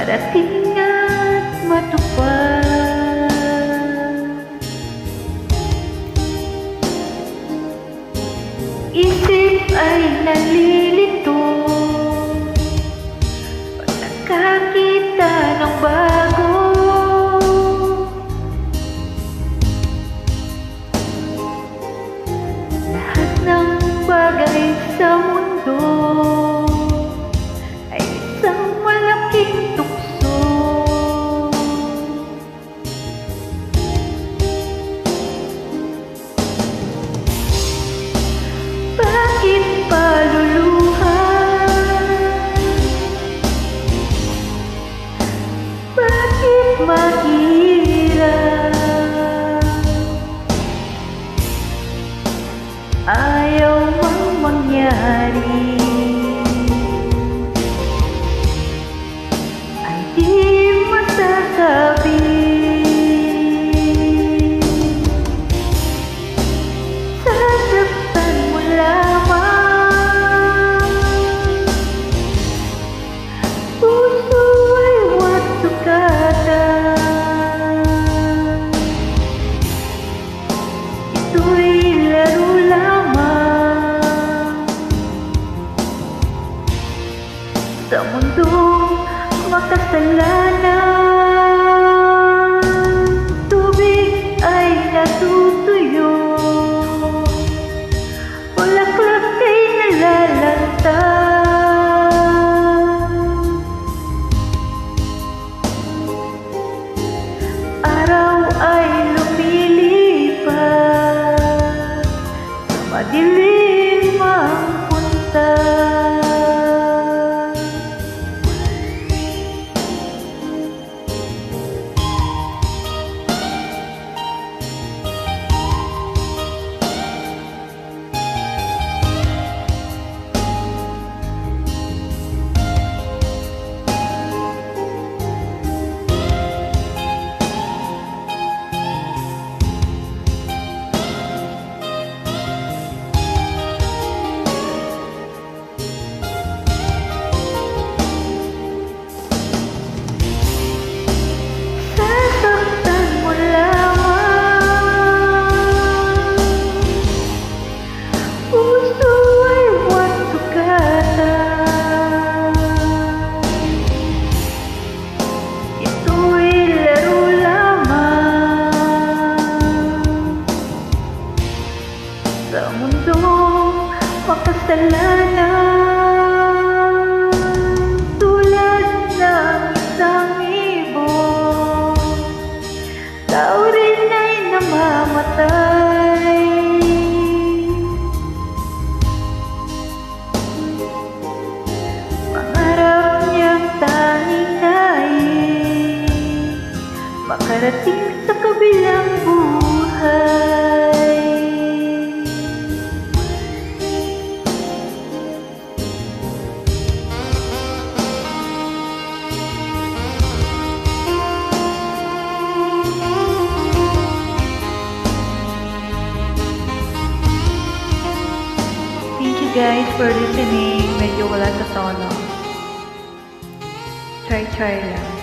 Na marating at matupad. Isip ay nalilito Sa madilim Sa mundong makasalanan. Tulad ng isang ibon Tao rin ay namamatay. Pangarap niyang tanging nais Makarating sa kabilang buhay guys for listening. Medyo wala sa tono. Try-try lang.